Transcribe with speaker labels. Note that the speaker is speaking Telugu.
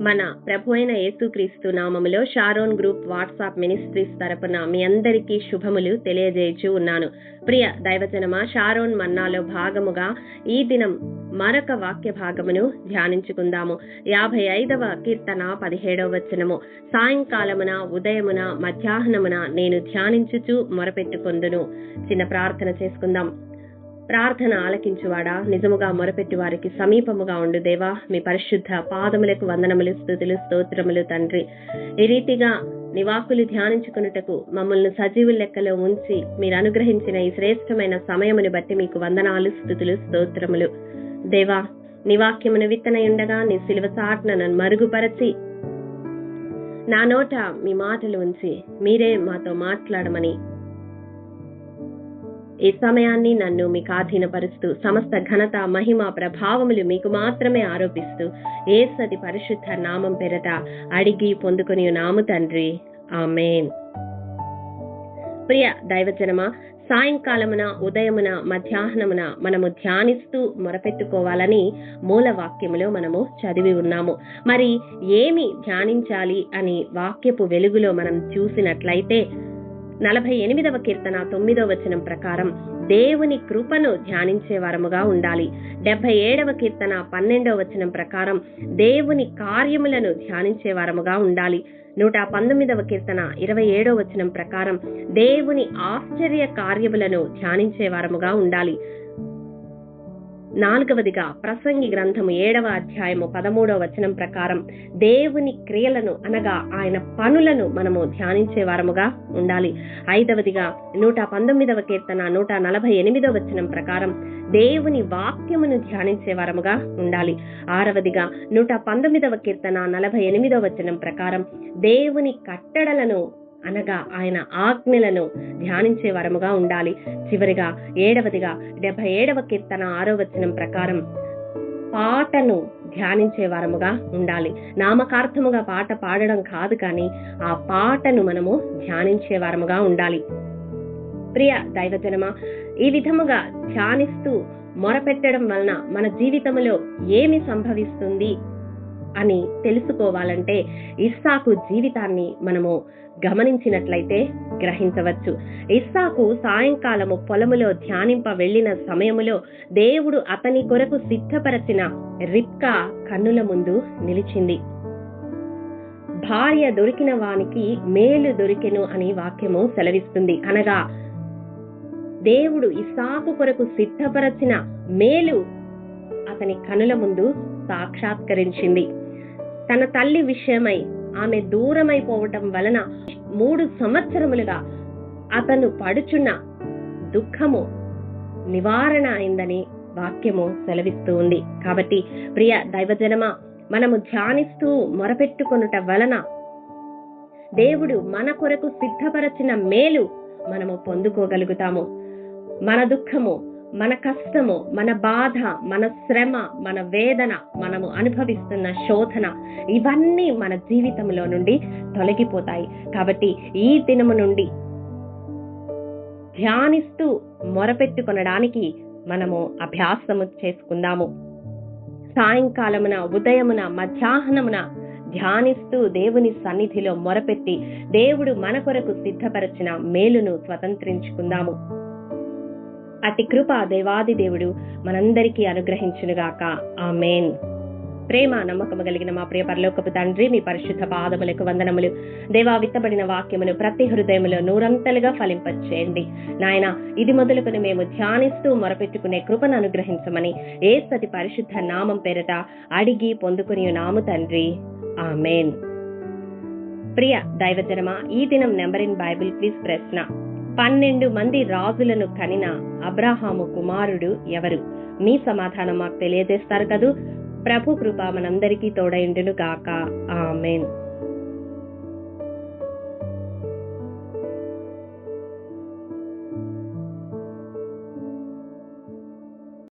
Speaker 1: మన ప్రభు అయిన యేసుక్రీస్తు నామములో షారోన్ గ్రూప్ వాట్సాప్ మినిస్ట్రీస్ తరపున మీ అందరికీ శుభములు తెలియజేయచూ ఉన్నాను. ప్రియ దైవజనమా షారోన్ మన్నాలో భాగముగా ఈ దినం మరొక వాక్య భాగమును ధ్యానించుకుందాము. యాభై ఐదవ కీర్తన పదిహేడవ వచనము. సాయంకాలమున ఉదయమున మధ్యాహ్నమున నేను ధ్యానించుచు మొరపెట్టుకొందును. చిన్న ప్రార్థన చేసుకుందాం. ప్రార్థన ఆలకించువాడా? నిజముగా మొరపెట్టి వారికి సమీపముగా ఉండు దేవా. మీ పరిశుద్ధ పాదములకు వందనములు స్థుతులు స్తోత్రములు తండ్రి. ఈ రీతిగా నివాకులు ధ్యానించుకున్నటకు మమ్మల్ని సజీవుల లెక్కలో ఉంచి మీరు అనుగ్రహించిన ఈ శ్రేష్టమైన సమయముని బట్టి మీకు వందనాలు స్థుతులు స్తోత్రములు. దేవా నివాక్యమును విత్తనయుండగా నీ సిలువ సాట్న నన్ను మరుగుపరచి నా నోట మీ మాటలు ఉంచి మీరే మాతో మాట్లాడమని ఈ సమయాన్ని నన్ను మీకు ఆధీనపరుస్తూ సమస్త ఘనత మహిమ ప్రభావములు మీకు మాత్రమే ఆరోపిస్తూ ఏసది పరిశుద్ధ నామం పెరట అడిగి పొందుకుని నాము తండ్రి. ఆమెన్. ప్రియ దైవజనమ సాయంకాలమున ఉదయమున మధ్యాహ్నమున మనము ధ్యానిస్తూ మొరపెట్టుకోవాలని మూల వాక్యములో మనము చదివి ఉన్నాము. మరి ఏమి ధ్యానించాలి అని వాక్యపు వెలుగులో మనం చూసినట్లయితే నలభై ఎనిమిదవ కీర్తన తొమ్మిదవ వచనం ప్రకారం దేవుని కృపను ధ్యానించే వారముగా ఉండాలి. డెబ్బై ఏడవ కీర్తన పన్నెండవ వచనం ప్రకారం దేవుని కార్యములను ధ్యానించే వారముగా ఉండాలి. నూట పంతొమ్మిదవ కీర్తన ఇరవై ఏడవ వచనం ప్రకారం దేవుని ఆశ్చర్య కార్యములను ధ్యానించే వారముగా ఉండాలి. నాలుగవదిగా ప్రసంగి గ్రంథము ఏడవ అధ్యాయము పదమూడవ వచనం ప్రకారం దేవుని క్రియలను అనగా ఆయన పనులను మనము ధ్యానించే వారముగా ఉండాలి. ఐదవదిగా నూట పంతొమ్మిదవ కీర్తన నూట నలభై ఎనిమిదవ వచనం ప్రకారం దేవుని వాక్యమును ధ్యానించే వారముగా ఉండాలి. ఆరవదిగా నూట పంతొమ్మిదవ కీర్తన నలభై ఎనిమిదవ వచనం ప్రకారం దేవుని కట్టడలను అనగా ఆయన ఆజ్ఞలను ధ్యానించే వరముగా ఉండాలి. చివరిగా ఏడవదిగా డెబ్బై ఏడవ కీర్తన ఆరో వచనం ప్రకారం పాటను ధ్యానించే వారముగా ఉండాలి. నామకార్థముగా పాట పాడడం కాదు కానీ ఆ పాటను మనము ధ్యానించే వారముగా ఉండాలి. ప్రియ దైవజనమా ఈ విధముగా ధ్యానిస్తూ మొరపెట్టడం వలన మన జీవితంలో ఏమి సంభవిస్తుంది? అని తెలుసుకోవాలంటే ఇస్సాకు జీవితాన్ని మనము గమనించినట్లయితే గ్రహించవచ్చు. ఇస్సాకు సాయంకాలము పొలములో ధ్యానింప వెళ్ళిన సమయములో దేవుడు అతని కొరకు సిద్ధపరచిన రిప్కా కన్నుల ముందు నిలిచింది. భార్య దొరికిన వానికి మేలు దొరికెను అని వాక్యము సెలవిస్తుంది. అనగా దేవుడు ఇసాకు కొరకు సిద్ధపరచిన మేలు అతని కనుల ముందు సాక్షాత్కరించింది. తన తల్లి విషయమై ఆమె దూరమైపోవటం వలన మూడు సంవత్సరములుగా అతను పడుచున్న దుఃఖము నివారణ అయిందని వాక్యము సెలవిస్తూ ఉంది. కాబట్టి ప్రియ దైవజనమ మనము ధ్యానిస్తూ మొరపెట్టుకొనుట వలన దేవుడు మన కొరకు సిద్ధపరచిన మేలు మనము పొందుకోగలుగుతాము. మన దుఃఖము మన కష్టము మన బాధ మన శ్రమ మన వేదన మనము అనుభవిస్తున్న శోధన ఇవన్నీ మన జీవితంలో నుండి తొలగిపోతాయి. కాబట్టి ఈ దినము నుండి ధ్యానిస్తూ మొరపెట్టుకొనడానికి మనము అభ్యాసము చేసుకుందాము. సాయంకాలమున ఉదయమున మధ్యాహ్నమున ధ్యానిస్తూ దేవుని సన్నిధిలో మొరపెట్టి దేవుడు మన కొరకు సిద్ధపరచిన మేలును స్వతంత్రించుకుందాము. అతి కృప దేవాది దేవుడు మనందరికీ అనుగ్రహించునుగాక. మేన్ ప్రేమ నమ్మకము కలిగిన మా ప్రియ పరలోకపు తండ్రి మీ పరిశుద్ధ పాదములకు వందనములు. దేవా విత్తబడిన వాక్యమును ప్రతి హృదయములో నూరంతలుగా ఫలింపచేయండి. నాయన ఇది మొదలుకొని మేము ధ్యానిస్తూ మొరపెట్టుకునే కృపను అనుగ్రహించమని ఏసతి పరిశుద్ధ నామం పేరట అడిగి పొందుకుని నాము తండ్రి. ఆమెన్. ప్రియ దైవజనమా ఈ దినం నెంబర్ ఇన్ బైబిల్ ప్లీజ్ ప్రశ్న. పన్నెండు మంది రాజులను కనిన అబ్రాహాము కుమారుడు ఎవరు? మీ సమాధానం మాకు తెలియజేస్తారు కదూ. ప్రభు కృప మనందరికీ తోడైండును గాక. ఆమెన్.